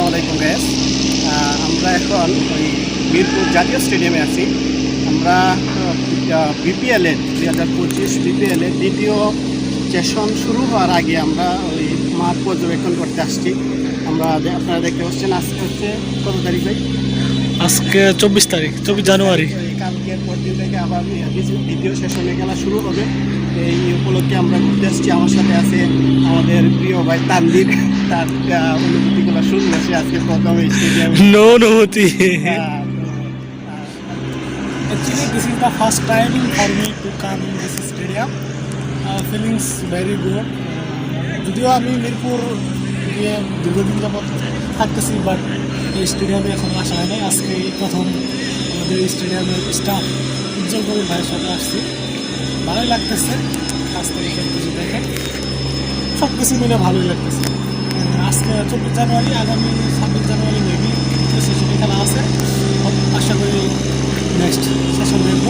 আসসালামু আলাইকুম গ্যাস আমরা এখন ওই মিরপুর জাতীয় স্টেডিয়ামে আছি। আমরা বিপিএলের দুই হাজার পঁচিশ বিপিএলের দ্বিতীয় সেশন শুরু হওয়ার আগে আমরা ওই মাঠ পর্যবেক্ষণ করতে আসছি। আমরা আপনারা দেখতে পাচ্ছেন, আজকে হচ্ছে কত তারিখ ভাই? আজকে চব্বিশ তারিখ চব্বিশ জানুয়ারি। কালকের পর দিন থেকে আবার দ্বিতীয়- সেশনে খেলা শুরু হবে। এই উপলক্ষে আমরা ঘুরতে আসছি আমার সাথে আছে আমাদের প্রিয় ভাই তানদির তার আহ, অনুভূতিগুলো শুনবে সে আজকে প্রথম এই স্টেডিয়ামে নো অনুভূতি। Actually, this is the first time for me to come in this stadium. Uh, feelings very good. যদিও আমি মিরপুর গিয়ে দীর্ঘদিন যাবৎ থাকতেছি বাট এই স্টেডিয়ামে এখন আসা হয় নাই আজকে প্রথম আমাদের স্টেডিয়ামের স্টাফ উজ্জ্বল কবির ভাইয়ের সাথে আসছি। ভালোই লাগতেছে। পাঁচ তারিখের কিছু দেখে। সব কিছু মিলে ভালোই লাগতেছে। আজকে চব্বিশ জানুয়ারি, আগামী ছাব্বিশ জানুয়ারি মেবি সেশনে খেলা আছে। আশা করি নেক্সট সেশন দেখব।